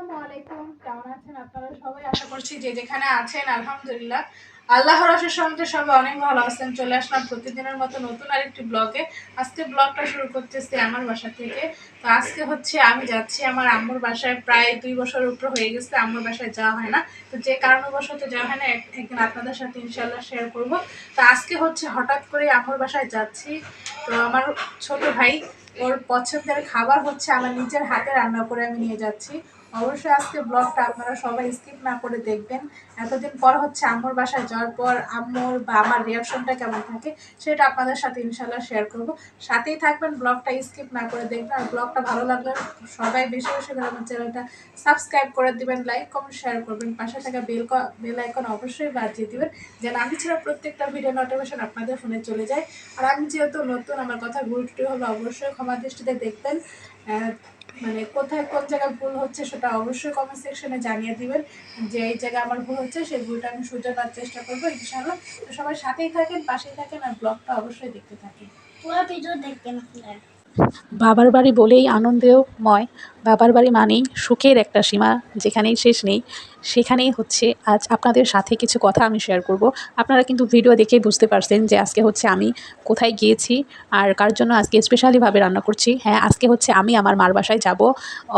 আসসালামু আলাইকুম। কেমন আছেন আপনারা সবাই? আশা করছি যে যেখানে আছেন, আলহামদুলিল্লাহ। আল্লাহর অশেষ সঙ্গে সবাই অনেক ভালো আছেন। চলে আসলাম প্রতিদিনের মতো নতুন আরেকটি ব্লগে। আজকে ব্লগটা শুরু করতেছি আমার বাসা থেকে। তো আজকে হচ্ছে আমি যাচ্ছি আমার আম্মুর বাসায়। প্রায় দুই বছর উপর হয়ে গেছে আম্মুর বাসায় যাওয়া হয় না। তো যে কারণবশত যাওয়া হয় না, এক- একদিন আপনাদের সাথে ইনশাল্লাহ শেয়ার করব। তো আজকে হচ্ছে হঠাৎ করে আম্মুর বাসায় যাচ্ছি। তো আমার ছোট ভাই, ওর পছন্দের খাবার হচ্ছে আমার নিজের হাতে রান্না করে আমি নিয়ে যাচ্ছি। অবশ্যই আজকে ব্লগটা আপনারা সবাই স্কিপ না করে দেখবেন। এতদিন পর হচ্ছে আম্মুর বাসায় যাওয়ার পর আম্মুর বা আমার রিয়াকশনটা কেমন থাকে সেটা আপনাদের সাথে ইনশাল্লাহ শেয়ার করব। সাথেই থাকবেন ব্লগটা স্কিপ না করে দেখবেন আর ব্লগটা ভালো লাগলে সবাই বেশি বেশি করে আমার চ্যানেলটা সাবস্ক্রাইব করে দিবেন লাইক কমেন্ট শেয়ার করবেন। পাশে থাকা বেল বেল আইকন অবশ্যই বাজিয়ে দিবেন, যেন আমি ছাড়া প্রত্যেকটা ভিডিও নোটিফিকেশন আপনাদের ফোনে চলে যায়। আর আমি যেহেতু নতুন, আমার কথা ত্রুটি হলে অবশ্যই ক্ষমা দৃষ্টিতে দেখবেন। মানে কোথায় কোন জায়গায় ভুল হচ্ছে সেটা অবশ্যই কমেন্ট সেকশনে জানিয়ে দিবেন। যে এই জায়গায় আমার ভুল হচ্ছে সেই ভুলটা আমি শুধরানোর চেষ্টা করব ইনশাআল্লাহ। তো সবাই সাথেই থাকেন পাশেই থাকেন আর ব্লগটা অবশ্যই দেখতে থাকেন। পুরো ভিডিও দেখবেন আপনারা। বাবার বাড়ি বলেই আনন্দেও ময় বাবার বাড়ি মানেই সুখের একটা সীমা যেখানেই শেষ নেই। সেখানেই হচ্ছে আজ আপনাদের সাথে কিছু কথা আমি শেয়ার করব। আপনারা কিন্তু ভিডিও দেখেই বুঝতে পারছেন যে আজকে হচ্ছে আমি কোথায় গিয়েছি আর কার জন্য আজকে স্পেশালিভাবে রান্না করছি। হ্যাঁ আজকে হচ্ছে আমি আমার মার বাসায় যাব।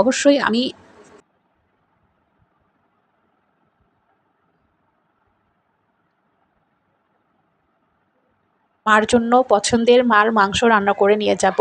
অবশ্যই আমি মার জন্য পছন্দের মার মাংস রান্না করে নিয়ে যাব।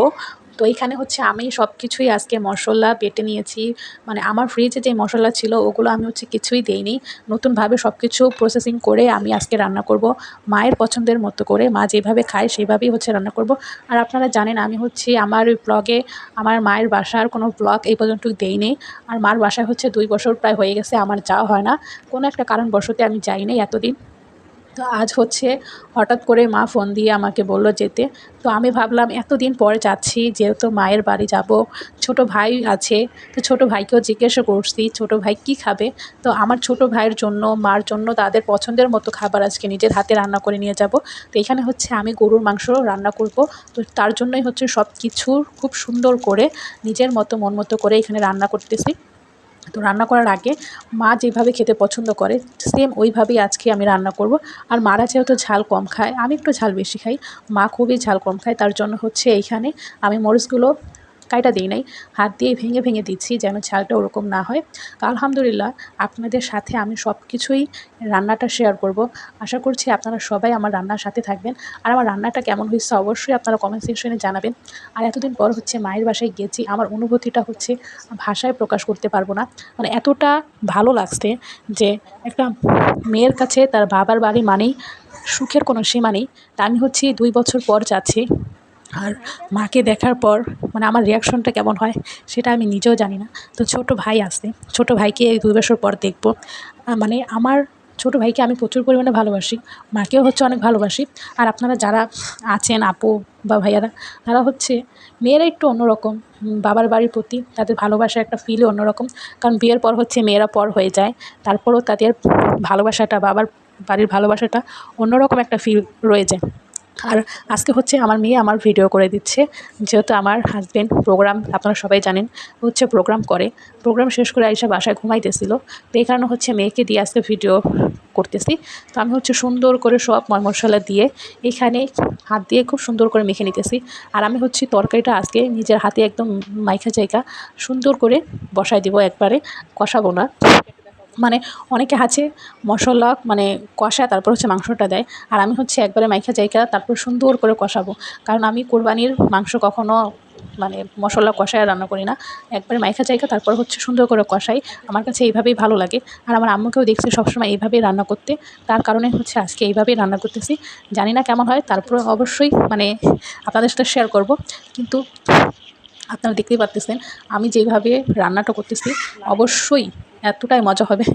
তো এইখানে হচ্ছে আমি সব কিছুই আজকে মশলা বেটে নিয়েছি। মানে আমার ফ্রিজে যে মশলা ছিল, ওগুলো আমি হচ্ছে কিছুই দেইনি। নতুনভাবে সব কিছু প্রসেসিং করে আমি আজকে রান্না করব। মায়ের পছন্দের মতো করে, মা যেভাবে খায় সেভাবেই হচ্ছে রান্না করব। আর আপনারা জানেন, আমি হচ্ছে আমার ব্লগে আমার মায়ের বাসার কোনো ব্লগ এই পর্যন্ত দেইনি। আর মার বাসায় হচ্ছে দুই বছর প্রায় হয়ে গেছে, আমার যাওয়া হয় না। কোনো একটা কারণবশতে আমি যাইনি এতদিন। তো আজ হচ্ছে হঠাৎ করে মা ফোন দিয়ে আমাকে বলল যেতে। তো আমি ভাবলাম এতদিন পরে যাচ্ছি, যেহেতু মায়ের বাড়ি যাব, ছোট ভাই আছে, তো ছোট ভাইকেও জিজ্ঞাসা করছি, ছোট ভাই কী খাবে? তো আমার ছোট ভাইয়ের জন্য, মার জন্য তাদের পছন্দের মতো খাবার আজকে নিজের হাতে রান্না করে নিয়ে যাব। তো এখানে হচ্ছে আমি গরুর মাংস রান্না করব। তো তার জন্যই হচ্ছে সব কিছু খুব সুন্দর করে নিজের মতো, মন মতো করে এখানে রান্না করতেছি। তো রান্না করার আগে মা যেভাবে খেতে পছন্দ করে সেম ওইভাবেই আজকে আমি রান্না করব। আর মারা যেহেতু ঝাল কম খায়, আমি একটু ঝাল বেশি খাই, মা খুবই ঝাল কম খায়, তার জন্য হচ্ছে এইখানে আমি মরিচগুলো কাইটা দিই নাই। হাত দিয়ে ভেঙে ভেঙে দিচ্ছি যেন ঝালটা ওরকম না হয়। আলহামদুলিল্লাহ, আপনাদের সাথে আমি সব কিছুই রান্নাটা শেয়ার করব। আশা করছি আপনারা সবাই আমার রান্নার সাথে থাকবেন। আর আমার রান্নাটা কেমন হয়েছে অবশ্যই আপনারা কমেন্ট সেকশনে জানাবেন। আর এতদিন পর হচ্ছে মায়ের বাসায় গেছি, আমার অনুভূতিটা হচ্ছে ভাষায় প্রকাশ করতে পারব না। মানে এতটা ভালো লাগছে যে একটা মেয়ের কাছে তার বাবার বাড়ি মানেই সুখের কোনো সীমা নেই। তা আমি হচ্ছে দুই বছর পর যাচ্ছি। আর মাকে দেখার পর মানে আমার রিয়াকশনটা কেমন হয় সেটা আমি নিজেও জানি না। তো ছোট ভাই আসে ছোট ভাইকে এই দুই বছর পর দেখব। মানে আমার ছোট ভাইকে আমি প্রচুর পরিমাণে ভালোবাসি, মাকেও হচ্ছে অনেক ভালোবাসি। আর আপনারা যারা আছেন, আপু বা ভাইয়ারা, তারা হচ্ছে মেয়েরা একটু অন্যরকম বাবার বাড়ির প্রতি তাদের ভালোবাসার একটা ফিলই অন্যরকম। কারণ বিয়ের পর হচ্ছে মেয়েরা পর হয়ে যায়, তারপরেও তাদের ভালোবাসাটা, বাবার বাড়ির ভালোবাসাটা অন্যরকম একটা ফিল রয়ে যায়। আর আজকে হচ্ছে আমার মেয়ে আমার ভিডিও করে দিচ্ছে। যেহেতু আমার হাজব্যান্ড প্রোগ্রাম আপনারা সবাই জানেন, হচ্ছে প্রোগ্রাম করে। প্রোগ্রাম শেষ করে আইসা বাসায় ঘুমাইতেছিল। তো এই কারণে হচ্ছে মেয়েকে দিয়ে আজকে ভিডিও করতেছি। তো আমি হচ্ছে সুন্দর করে সব মশলা দিয়ে এখানে হাত দিয়ে খুব সুন্দর করে মেখে নিতেছি। আর আমি হচ্ছে তরকারিটা আজকে নিজের হাতে একদম মাইখা জায়গা সুন্দর করে বসাই দিব একবারে, কষাবো না। মানে অনেকে আছে, মশলা মানে কষায় তারপর হচ্ছে মাংসটা দেয়। আর আমি হচ্ছে একবারে মাইখা জায়গা তারপর সুন্দর করে কষাবো। কারণ আমি কোরবানির মাংস কখনো মানে মশলা কষায় রান্না করি না। একবারে মাইখা জায়গা তারপর হচ্ছে সুন্দর করে কষাই। আমার কাছে এইভাবেই ভালো লাগে। আর আমার আম্মুকেও দেখছি সবসময় এইভাবেই রান্না করতে। তার কারণে হচ্ছে আজকে এইভাবেই রান্না করতেছি। জানি না কেমন হয় তারপর অবশ্যই মানে আপনাদের সাথে শেয়ার করব। কিন্তু আপনারা দেখতেই পারতেছেন, আমি যেভাবে রান্নাটা করতেছি, অবশ্যই এতটাই মজা হবে,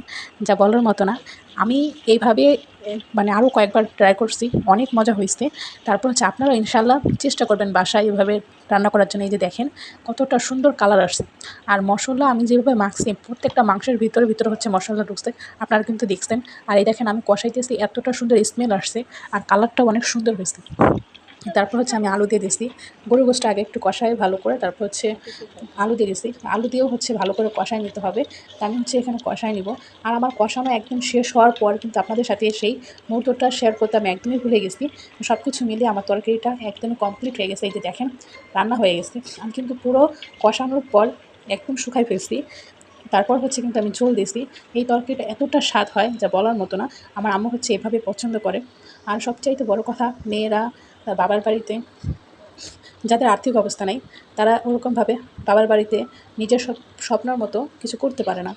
যা বলার মতো না। আমি এইভাবে মানে আরও কয়েকবার ট্রাই করছি, অনেক মজা হয়েছে। তারপর হচ্ছে আপনারা ইনশাল্লাহ চেষ্টা করবেন বাসায় এভাবে রান্না করার জন্য। এই যে দেখেন, কতটা সুন্দর কালার আসছে। আর মশলা আমি যেভাবে মাখছি, প্রত্যেকটা মাংসের ভিতরে ভিতরে হচ্ছে মশলা ঢুকছে, আপনারা কিন্তু দেখছেন। আর এই দেখেন, আমি কষাইতেছি, এতটা সুন্দর স্মেল আসছে, আর কালারটাও অনেক সুন্দর হয়েছে। তারপর হচ্ছে আমি আলু দিয়ে দিয়েছি। গরু গোষ্ঠটা আগে একটু কষাই ভালো করে, তারপর হচ্ছে আলু দিয়ে দিয়েছি। আলু দিয়েও হচ্ছে ভালো করে কষাই নিতে হবে। তা আমি হচ্ছে এখানে কষাই নিব। আর আমার কষানো একদম শেষ হওয়ার পর কিন্তু আপনাদের সাথে সেই মুহূর্তটা শেয়ার করতে আমি একদমই ভুলে গেছি। সব কিছু মিলিয়ে আমার তরকারিটা একদমই কমপ্লিট হয়ে গেছে। এই যে দেখেন, রান্না হয়ে গেছে। আমি কিন্তু পুরো কষানোর পর একদম শুকাই ফেলছি। তারপর হচ্ছে কিন্তু আমি ঝোল দিয়েছি। এই তরকারিটা এতটা স্বাদ হয়, যা বলার মতো না। আমার আম্মু হচ্ছে এভাবে পছন্দ করে। আর সবচাইতে বড় কথা, মেয়েরা বাবার বাড়িতে, যাদের আর্থিক অবস্থা নেই, তারা ওরকমভাবে বাবার বাড়িতে নিজের স্বপ্নর মতো কিছু করতে পারে না।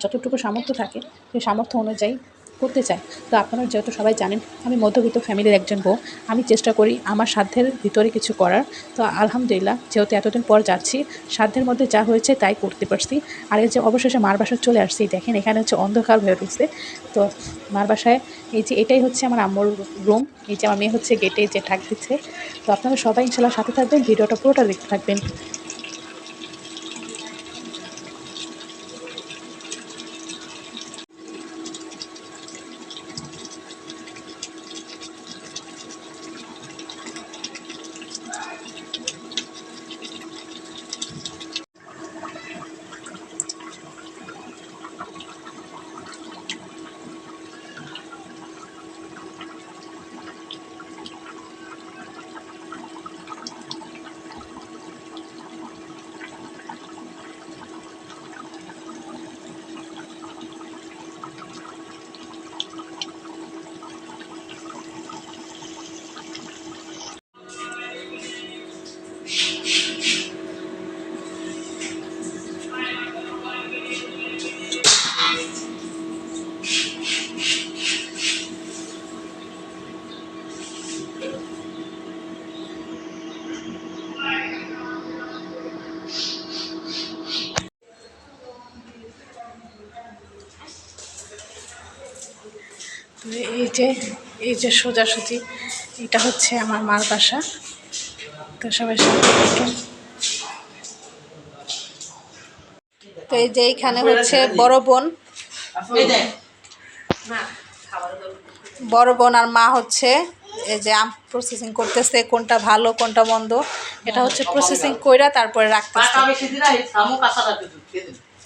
যতটুকু সামর্থ্য থাকে, সেই সামর্থ্য অনুযায়ী করতে চায়। তো আপনারা যেহেতু সবাই জানেন, আমি মধ্যবিত্ত ফ্যামিলির একজন বউ। আমি চেষ্টা করি আমার সাধ্যের ভিতরে কিছু করার। তো আলহামদুলিল্লাহ, যেহেতু এতদিন পর যাচ্ছি, সাধ্যের মধ্যে যা হয়েছে তাই করতে পারছি। আর এই যে অবশেষে মার বাসায় চলে আসছি, দেখেন এখানে হচ্ছে অন্ধকার হয়ে রয়েছে। তো মার বাসায় এই যে এটাই হচ্ছে আমার আম্মুর রুম এই যে আমার মেয়ে হচ্ছে গেটে যে ঠাক দিচ্ছে। তো আপনারা সবাই ইনশাল্লাহ সাথে থাকবেন, ভিডিওটা পুরোটা দেখতে থাকবেন। যে এই যে সোজাসুজি এটা হচ্ছে আমার মার বাসা। তো সবাই সাথে থাকেন। তো এই যে এইখানে হচ্ছে বড় বোন। বড় বোন আর মা হচ্ছে এই যে আম প্রসেসিং করতেছে কোনটা ভালো কোনটা মন্দ। এটা হচ্ছে প্রসেসিং কইরা তারপরে রাখতেছে।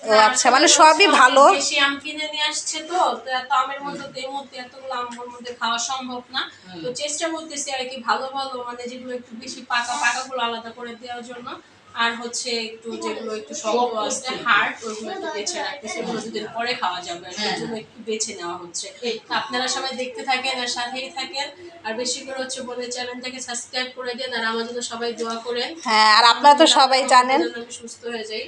ও আচ্ছা মানে সবই ভালো। বেশি আম কিনে নিয়ে আসছে তো তো এত আমের মধ্যে তো এর মধ্যে এতগুলো আমের মধ্যে খাওয়া সম্ভব না। তো চেষ্টা করতেছি আর কি ভালো ভালো মানে যেগুলো একটু বেশি পাকা পাকাগুলো আলাদা করে দেওয়ার জন্য। আর হচ্ছে একটু যেগুলো একটু শক্ত আছে হার্ড ওইগুলো একটু বেছে রাখতেছি ওগুলো দুদিন পরে খাওয়া যাবে আর কি, একটু বেছে নেওয়া হচ্ছে। তো। আপনারা সবাই দেখতে থাকেন আর সাথেই থাকেন। আর বেশি করে হচ্ছে বলে চ্যানেলটাকে সাবস্ক্রাইব করে দেন আর আমার জন্য সবাই দোয়া করেন। হ্যাঁ আর আপনারা তো সবাই জানেন। আমি সুস্থ হয়ে যাই।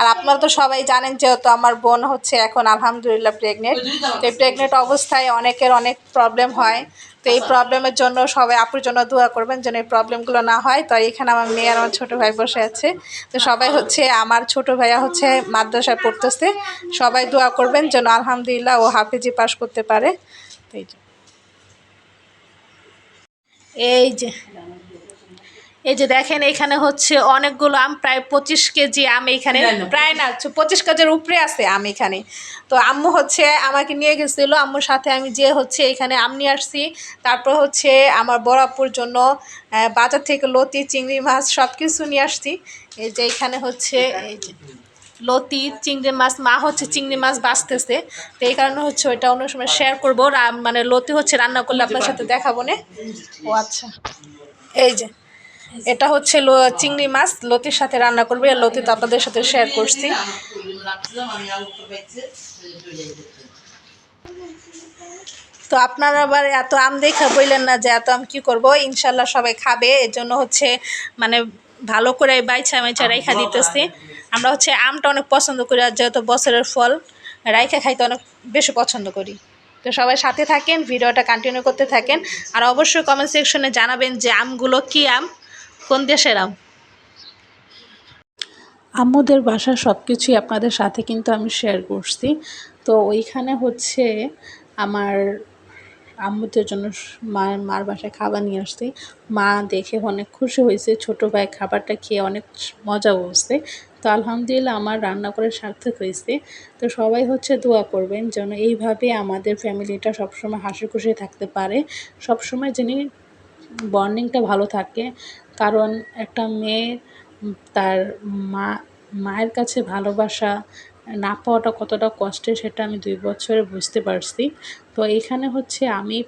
আর আপনারা তো সবাই জানেন যেহেতু আমার বোন হচ্ছে এখন আলহামদুলিল্লাহ প্রেগনেন্ট তো এই প্রেগনেন্ট অবস্থায় অনেকের অনেক প্রবলেম হয়। তো এই প্রবলেমের জন্য সবাই আপুর জন্য দোয়া করবেন যেন এই প্রবলেমগুলো না হয়। তো এখানে আমার মেয়ে আর আমার ছোটো ভাই বসে আছে। তো সবাই হচ্ছে আমার ছোট ভাইয়া হচ্ছে মাদ্রাসায় পড়তেছে। সবাই দোয়া করবেন যেন আলহামদুলিল্লাহ ও হাফেজি পাস করতে পারে। এই যে। এই যে দেখেন এখানে হচ্ছে অনেকগুলো আম প্রায় পঁচিশ কেজি আম এখানে। প্রায় না পঁচিশ কেজির উপরে আছে আম এখানে। তো আম্মু হচ্ছে আমাকে নিয়ে গেছিল। আম্মুর সাথে আমি যে হচ্ছে এখানে আম নিয়ে আসছি তারপর হচ্ছে আমার বড়াপুর জন্য বাজার থেকে লতি চিংড়ি মাছ সব কিছু নিয়ে আসছি। এই যে এখানে হচ্ছে এই যে লতি চিংড়ি মাছ মা হচ্ছে চিংড়ি মাছ বাঁচতেছে। তো এই কারণে হচ্ছে ওইটা অন্য সময় শেয়ার করব। মানে লতি হচ্ছে রান্না করলে আপনার সাথে দেখাবো না। ও আচ্ছা। এই যে এটা হচ্ছে চিংড়ি মাছ, লতির সাথে রান্না করবে। আর লতি তো আপনাদের সাথে শেয়ার করছি। তো আপনারা আবার এত আম দেখে বললেন না যে এত আম কি করব? ইনশাল্লাহ সবাই খাবে। এর জন্য হচ্ছে মানে ভালো করে বাইছা মাইছা রাইখা দিতেছি। আমরা হচ্ছে আমটা অনেক পছন্দ করি আর যেহেতু বছরের ফল, রাইখা খাইতে অনেক বেশি পছন্দ করি। তো সবাই সাথে থাকেন, ভিডিওটা কন্টিনিউ করতে থাকেন। আর অবশ্যই কমেন্ট সেকশনে জানাবেন যে আমগুলো কী আম। কোন দেশের আম? আম্মুদের বাসার সব কিছুই আপনাদের সাথে কিন্তু আমি শেয়ার করছি। তো ওইখানে হচ্ছে আমার আম্মুদের জন্য মায়ের মার বাসায় খাবার নিয়ে আসছি। মা দেখে অনেক খুশি হয়েছে, ছোট ভাই খাবারটা খেয়ে অনেক মজা বলছে তো আলহামদুলিল্লাহ আমার রান্না করে সার্থক হয়েছে। তো সবাই হচ্ছে দোয়া করবেন যেন এইভাবে আমাদের ফ্যামিলিটা সবসময় হাসি খুশি থাকতে পারে। সবসময় যিনি বর্নিংটা ভালো থাকে কারণ একটা মেয়ে তার মা, মায়ের কাছে ভালোবাসা না পাওয়াটা কতটা কষ্টের সেটা আমি দুই বছরে বুঝতে পারছি। তো এখানে হচ্ছে আমি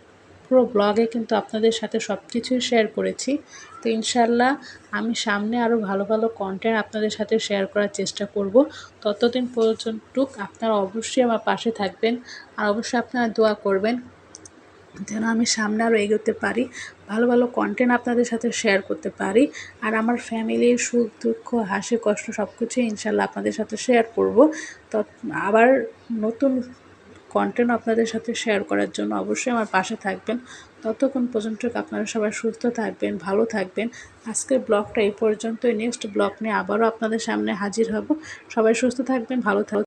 পুরো ব্লগে কিন্তু আপনাদের সাথে সব কিছুই শেয়ার করেছি। তো ইনশাল্লাহ আমি সামনে আরও ভালো ভালো কন্টেন্ট আপনাদের সাথে শেয়ার করার চেষ্টা করব। ততদিন পর্যন্তক আপনারা অবশ্যই আমার পাশে থাকবেন। আর অবশ্যই আপনারা দোয়া করবেন যেন আমি সামনে আরও এগোতে পারি। ভালো ভালো কন্টেন্ট আপনাদের সাথে শেয়ার করতে পারি। আর আমার ফ্যামিলির সুখ, দুঃখ, হাসি, কষ্ট সব কিছুই ইনশাল্লাহ আপনাদের সাথে শেয়ার করব। তো আবার নতুন কন্টেন্ট আপনাদের সাথে শেয়ার করার জন্য অবশ্যই আমার পাশে থাকবেন। ততক্ষণ পর্যন্ত আপনারা সবাই সুস্থ থাকবেন, ভালো থাকবেন। আজকের ব্লগটা এই পর্যন্তই। নেক্সট ব্লগ নিয়ে আবারও আপনাদের সামনে হাজির হব। সবাই সুস্থ থাকবেন, ভালো থাকবেন।